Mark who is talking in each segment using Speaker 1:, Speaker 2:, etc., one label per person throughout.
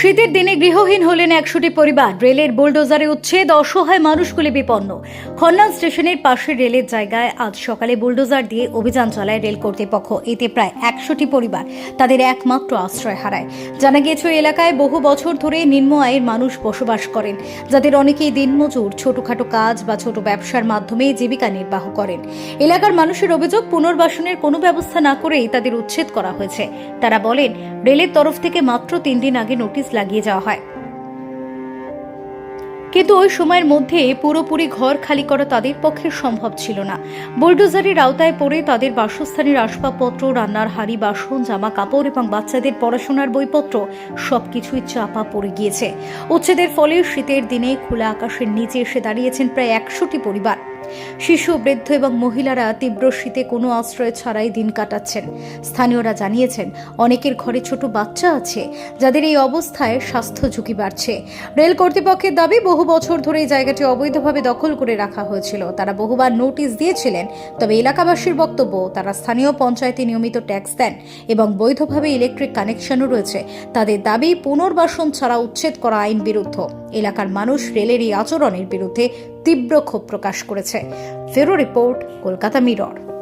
Speaker 1: শীতের দিনে গৃহহীন হলেন একশোটি পরিবার। রেলের বুলডোজারে উচ্ছেদ, অসহায় মানুষগুলি বিপন্ন। খন্নান স্টেশনের পাশে রেলের জায়গায় আজ সকালে বুলডোজার দিয়ে অভিযান চালায় রেল কর্তৃপক্ষ। এতে প্রায় একশোটি পরিবার তাদের একমাত্র আশ্রয় হারায়। জানা গিয়েছে এলাকায় বহু বছর ধরে নিম্ন আয়ের মানুষ বসবাস করেন, যাদের অনেকেই দিনমজুর, ছোটখাটো কাজ বা ছোট ব্যবসার মাধ্যমে জীবিকা নির্বাহ করেন। এলাকার মানুষের অভিযোগ, পুনর্বাসনের কোনো ব্যবস্থা না করেই তাদের উচ্ছেদ করা হয়েছে। তারা বলেন, রেলের তরফ থেকে মাত্র তিন দিন আগে নোটিশ লাগিয়ে যাওয়া হয়। কিন্তু ওই সময়ের মধ্যে পুরোপুরি ঘর খালি করা তাদের পক্ষে সম্ভব ছিল না। বুলডোজারের আওতায় পড়ে তাদের বাসস্থানের আসবাবপত্র, রান্নার হাড়ি, বাসন জামা কাপড় এবং বাচ্চাদের পড়াশোনার বইপত্র সবকিছুই চাপা পড়ে গিয়েছে। উচ্ছেদের ফলে শীতের দিনে খোলা আকাশের নিচে এসে দাঁড়িয়েছেন প্রায় একশোটি পরিবার। শিশু, বৃদ্ধ এবং মহিলারা তীব্র শীতে কোনো আশ্রয় ছাড়াই দিন কাটাচ্ছেন। স্থানীয়রা জানিয়েছেন, অনেকের ঘরে ছোট বাচ্চা আছে, যাদের এই অবস্থায় স্বাস্থ্য ঝুঁকি বাড়ছে। রেল কর্তৃপক্ষের দাবি, বহু বছর ধরে এই জায়গাটি অবৈধভাবে দখল করে রাখা হয়েছিল। তারা বহুবার নোটিশ দিয়েছিলেন, তবে এলাকাবাসীর বক্তব্য, তারা স্থানীয় পঞ্চায়েতে নিয়মিত ট্যাক্স দেন এবং বৈধভাবে ইলেকট্রিক কানেকশনও রয়েছে। তাদের দাবি, পুনর্বাসন ছাড়া উচ্ছেদ করা আইন বিরুদ্ধ। এলাকার মানুষ রেলের এই আচরণের বিরুদ্ধে তীব্র ক্ষোভ প্রকাশ করেছে। ফেরো রিপোর্ট কলকাতা মিরর।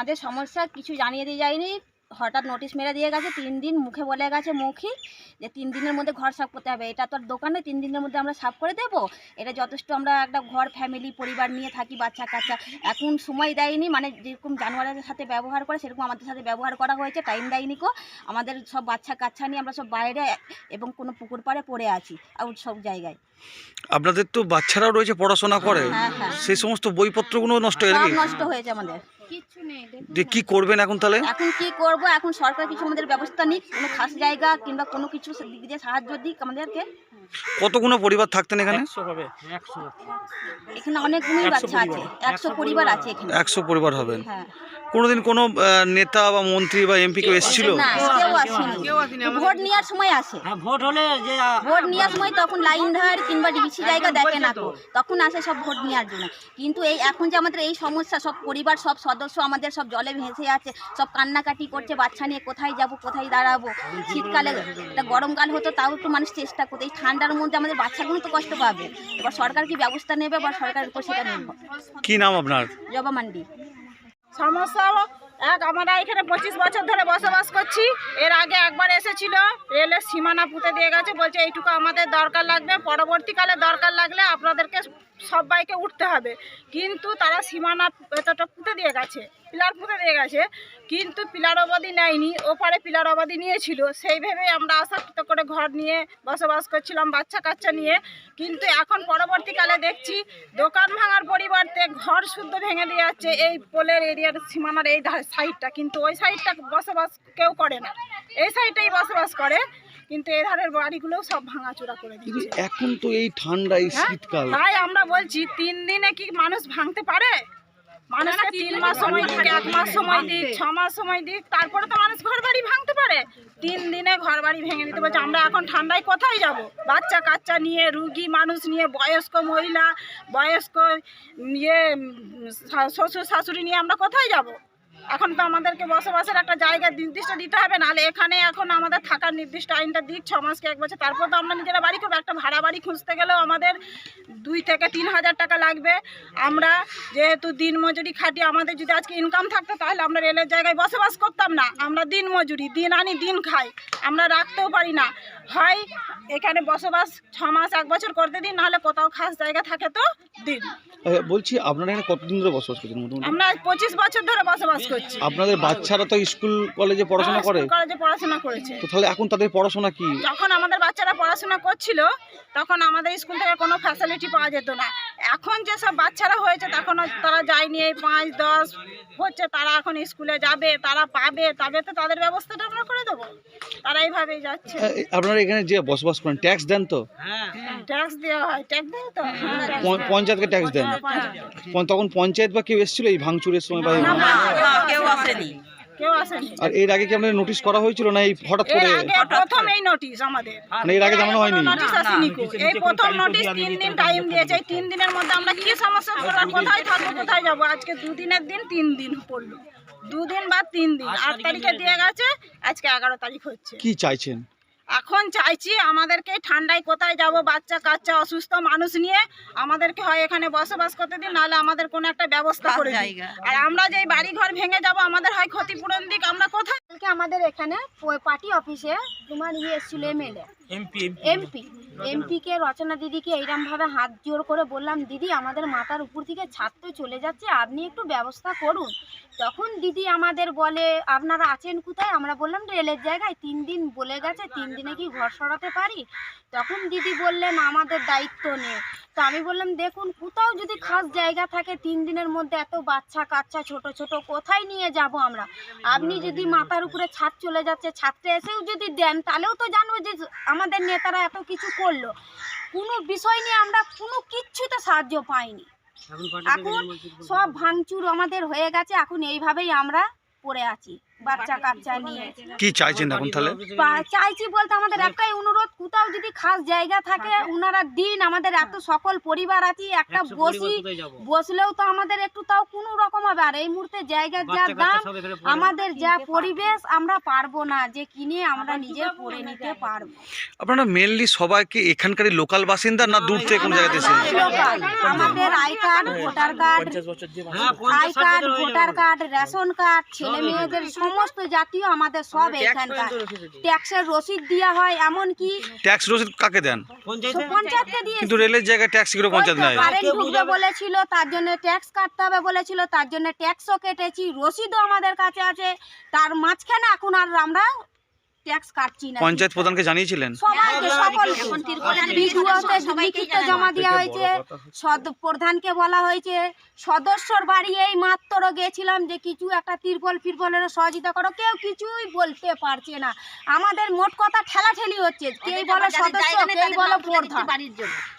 Speaker 2: আমাদের সমস্যা কিছু জানিয়ে দিয়ে যায়নি হঠাৎ নোটিশ মেরে দিয়ে গেছে তিন দিন মুখে বলে গেছে মুখী যে তিন দিনের মধ্যে ঘর সাফ করতে হবে। এটা তো আর দোকানে তিন দিনের মধ্যে আমরা সাফ করে দেবো। এটা যথেষ্ট আমরা একটা ঘর ফ্যামিলি পরিবার নিয়ে থাকি বাচ্চা কাচ্চা। এখন সময় দেয়নি মানে যেরকম জানুয়ারির সাথে ব্যবহার করে সেরকম আমাদের সাথে ব্যবহার করা হয়েছে টাইম দেয়নি কো। আমাদের সব বাচ্চা কাচ্চা নিয়ে আমরা সব বাইরে এবং কোনো পুকুর পাড়ে পড়ে আছি আউট সব জায়গায়।
Speaker 3: আপনাদের তো বাচ্চারাও রয়েছে পড়াশোনা করে।
Speaker 2: হ্যাঁ হ্যাঁ।
Speaker 3: সেই সমস্ত বইপত্রগুলো নষ্ট হয়ে
Speaker 2: নষ্ট হয়েছে আমাদের।
Speaker 3: কি করবেন এখন তাহলে?
Speaker 2: এখন কি করব? এখন সরকার কিছু আমাদের ব্যবস্থা নিক কোনো খাস জায়গা কিংবা কোনো কিছু দিক দিয়ে সাহায্য দিক আমাদেরকে।
Speaker 3: কতগুলো পরিবার থাকতেন এখানে?
Speaker 2: এখানে অনেকগুলোই বাচ্চা আছে একশো পরিবার। আছে এখানে।
Speaker 3: একশো পরিবার হবেন।
Speaker 2: হ্যাঁ।
Speaker 3: কোনোদিন কোনো নেতা বা মন্ত্রী বা এমপি কেউ এসেছিল?
Speaker 2: না ভোট নেওয়ার সময় আসে।
Speaker 4: হ্যাঁ ভোট হলে
Speaker 2: ভোট নেওয়ার সময় তখন লাইন ধার কিংবা ডিসি জায়গা দেখে না তো। তখন আসে সব ভোট নেওয়ার জন্য। কিন্তু এই এখন যে আমাদের এই সমস্যা সব পরিবার সব সদস্য আমাদের সব জলে ভেসে আছে সব কান্নাকাটি করছে বাচ্চা নিয়ে কোথায় যাব কোথায় দাঁড়াবো? শীতকালে একটা গরমকাল হতো তাও একটু মানুষ চেষ্টা করতো। এই ঠান্ডার মধ্যে আমাদের বাচ্চাগুলো তো কষ্ট পাবে। এবার সরকার কি ব্যবস্থা নেবে বা সরকারের উপর সেটা নির্ভর।
Speaker 3: কি নাম আপনার?
Speaker 2: জবা মান্ডি।
Speaker 5: সমস্যা এক আমরা এখানে পঁচিশ বছর ধরে বসবাস করছি, এর আগে একবার এসেছিল, রেলের সীমানা পুঁতে দিয়ে গেছে, বলছে এইটুকু আমাদের দরকার লাগবে, পরবর্তীকালে দরকার লাগলে আপনাদেরকে সবাইকে উঠতে হবে। কিন্তু তারা সীমানা এতটা পুঁতে দিয়ে গেছে, পিলার পুঁতে দিয়ে গেছে, কিন্তু পিলার অবাদি নেয়নি, ওপারে পিলার অবাদি নিয়েছিল। সেই ভেবে আমরা আশাকৃত করে ঘর নিয়ে বসবাস করছিলাম, বাচ্চা কাচ্চা নিয়ে। কিন্তু এখন পরবর্তীকালে দেখছি দোকান ভাঙার পরিবর্তে ঘর শুদ্ধ ভেঙে দিয়ে যাচ্ছে এই পোলের এরিয়ার সীমানার এই সাইডটা কিন্তু ওই সাইডটা বসবাস কেউ করে না। এই সাইডটাই বসবাস করে। কিন্তু এই ধারের বাড়িগুলো সব ভাঙাচোরা করে দিচ্ছে।
Speaker 3: এখন তো এই ঠান্ডা এই
Speaker 5: হ্যাঁ?
Speaker 3: শীতকাল।
Speaker 5: তাই আমরা বলছি তিন দিনে কি মানুষ ভাঙতে পারে? মানুষকে তিন মাস সময় দিক এক মাস সময় দিক ছ মাস সময় দিক তারপরে তো মানুষ ঘর বাড়ি ভাঙতে পারে। তিন দিনে ঘর বাড়ি ভেঙে দিতে বলছে আমরা এখন ঠান্ডায় কোথায় যাব? বাচ্চা কাচ্চা নিয়ে রুগী মানুষ নিয়ে বয়স্ক মহিলা বয়স্ক ইয়ে শ্বশুর শাশুড়ি নিয়ে আমরা কোথায় যাব? এখন তো আমাদেরকে বসবাসের একটা জায়গা নির্দিষ্ট দিতে হবে নাহলে এখানে এখন আমাদের থাকার নির্দিষ্ট আইনটা দিক ছ মাসকে এক বছর। তারপর তো আমরা নিজেরা বাড়ি করব। একটা ভাড়া বাড়ি খুঁজতে গেলেও আমাদের দুই থেকে তিন হাজার টাকা লাগবে। আমরা যেহেতু দিন মজুরি খাটি আমাদের যদি আজকে ইনকাম থাকতো তাহলে আমরা রেলের জায়গায় বসবাস করতাম না। আমরা দিন মজুরি দিন আনি দিন খাই। আমরা রাখতেও পারি না। হয় এখানে বসবাস ছ মাস এক বছর করতে দিন নাহলে কোথাও খাস জায়গা থাকে তো দিন।
Speaker 3: আচ্ছা, বলছি আপনারা এখানে কতদিন ধরে বসবাস করছেন
Speaker 5: আমরা পঁচিশ বছর ধরে বসবাস করছি।
Speaker 3: আপনাদের বাচ্চারা তো স্কুল কলেজে পড়াশোনা
Speaker 5: হ্যাঁ,
Speaker 3: করে?
Speaker 5: কলেজে পড়াশোনা করেছে।
Speaker 3: তো তাহলে এখন তাদের পড়াশোনা কি?
Speaker 5: যখন আমাদের বাচ্চারা পড়াশোনা করছিল তখন আমাদের স্কুল থেকে কোনো ফ্যাসিলিটি পাওয়া যেত না। এখন যেসব বাচ্চারা হয়েছে তখন তারা যায়নি। এই পাঁচ দশ হচ্ছে তারা এখন স্কুলে যাবে তারা পাবে। তবে তো তাদের ব্যবস্থাটা আমরা করে দেবো। যাচ্ছে
Speaker 3: আপনারা এখানে যে বসবাস করেন ট্যাক্স দেন তো
Speaker 5: ট্যাক্স দেওয়া হয় ট্যাক্স হ্যাঁ।
Speaker 3: পঞ্চায়েতকে ট্যাক্স দেন তখন পঞ্চায়েত বা কেউ এসেছিল এই ভাঙচুরের সময় বা
Speaker 5: কেউ আসেনি
Speaker 3: আর এর আগে কি আপনাদের নোটিশ করা হয়েছিল না এই হঠাৎ করে
Speaker 5: প্রথম এই নোটিশ আমাদের
Speaker 3: মানে এর আগে জানানো হয়নি
Speaker 5: নোটিশ আসেনি এই প্রথম নোটিশ তিন দিন টাইম দিয়েছে এই তিন দিনের মধ্যে আমরা কি সমস্যা কোথায় থাকব কোথায় যাব আজকে দুদিনের দিন তিন দিন পড়ল দুদিন বা তিন দিন। আট তারিখে দিয়ে গেছে আজকে এগারো তারিখ হচ্ছে।
Speaker 3: কি চাইছেন?
Speaker 5: এখন চাইছি আমাদেরকে ঠান্ডায় কোথায় যাব বাচ্চা কাচ্চা অসুস্থ মানুষ নিয়ে আমাদেরকে হয় এখানে বসবাস করতে দিন নাহলে আমাদের কোনো একটা ব্যবস্থা করে আর আমরা যে বাড়ি ঘর ভেঙে যাব আমাদের হয় ক্ষতিপূরণ দিক আমরা কোথায়?
Speaker 4: আমাদের এখানে পার্টি অফিসে তোমার ইয়ে এসেছিল এমএলএ। এমপি এমপি এমপিকে রচনা দিদিকে এইরমভাবে হাত জোর করে বললাম, দিদি, আমাদের মাথার উপর থেকে ছাদ তো চলে যাচ্ছে, আপনি একটু ব্যবস্থা করুন। তখন দিদি আমাদের বলে, আপনারা আছেন কোথায়? আমরা বললাম, রেলের জায়গায় তিন দিন বলে গেছে, তিন দিনে কি ঘর সরাতে পারি? তখন দিদি বললেন, আমাদের দায়িত্ব নেই। তো আমি বললাম দেখুন কোথাও যদি খাস জায়গা থাকে তিন দিনের মধ্যে এত বাচ্চা কাচ্চা ছোট ছোট কোথায় নিয়ে যাব আমরা? আপনি যদি মাথার উপরে ছাদ চলে যাচ্ছে ছাদটা এসেও যদি দেন তাহলেও তো জানব যে আমাদের নেতারা এত কিছু করল। কোনো বিষয় নিয়ে আমরা কোনো কিচ্ছুতে সাহায্য পাইনি। এখন সব ভাঙচুর আমাদের হয়ে গেছে এখন এইভাবেই আমরা পড়ে আছি। বাচ্চা কাচ্চা নিয়ে।
Speaker 3: কি চাইছেন এখন তাহলে?
Speaker 4: চাইছি বলতে আমাদের একটাই অনুরোধ কোথাও যদি খাস জায়গা থাকে ওনারা দিন আমাদের এত সকল পরিবার আছে একটা বসি বসলেও তো আমাদের একটু তাও কোনো রকম হবে। আর এই মুহূর্তে জায়গার যা দাম আমাদের যা পরিবেশ আমরা পারব না। যে কিনে আমরা নিজে করে নিতে পারব।
Speaker 3: আপনারা মেনলি সবাইকে এখানকারই লোকাল বাসিন্দা না দূর থেকে কোনো জায়গাতে এসেছেন?
Speaker 4: আমাদের I card voter card I card voter card ration card ছেলে মেয়েদের সমস্ত জাতীয় আমাদের সব এখানকার। ট্যাক্সের রসিদ দেওয়া হয় এমন কি
Speaker 3: ট্যাক্স রসিদ কাকে দেন?
Speaker 4: পঞ্চায়েতকে দিয়ে
Speaker 3: কিন্তু রেলের জায়গায় ট্যাক্স কীরকম পঞ্চায়েত নেয়?
Speaker 4: কারেন্ট ঢুকবে বলেছিল তার জন্য ট্যাক্স কাটতে হবে বলেছিল তার জন্য ট্যাক্সও কেটেছি রসিদও আমাদের কাছে আছে। তার মাঝখানে এখন আর আমরা ট্যাক্স কাটছি না
Speaker 3: পঞ্চায়েত প্রধানকে জানিয়েছিলেন?
Speaker 4: সবাইকে সকলকে। বিডিওতে লিখিত জমা দেওয়া হয়েছে। সদ প্রধানকে বলা হয়েছে সদস্যর বাড়ি এই মাত্র গেছিলাম যে কিছু একটা তিরপল ফিরপলের সহযোগিতা করো। কেউ কিছুই বলতে পারছে না। আমাদের মোট কথা ঠেলাঠেলি হচ্ছে। কেই বলো সদস্য কেই বলো প্রধান?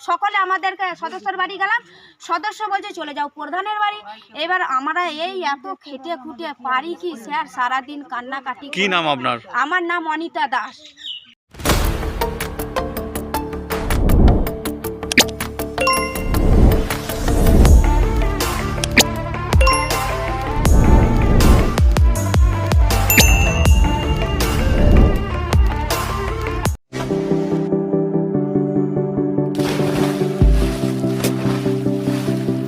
Speaker 4: সকলে আমাদেরকে সদস্যর বাড়ি গেলাম। সদস্য বলছে চলে যাও প্রধানের বাড়ি। এবার আমরা এই এত খেটে খুটে পারি কি স্যার? সারাদিন কান্নাকাটি
Speaker 3: কি নাম আপনার?
Speaker 4: আমার নাম Anita Das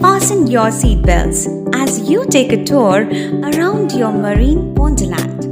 Speaker 6: Fasten your seatbelts as you take a tour around your marine wonderland.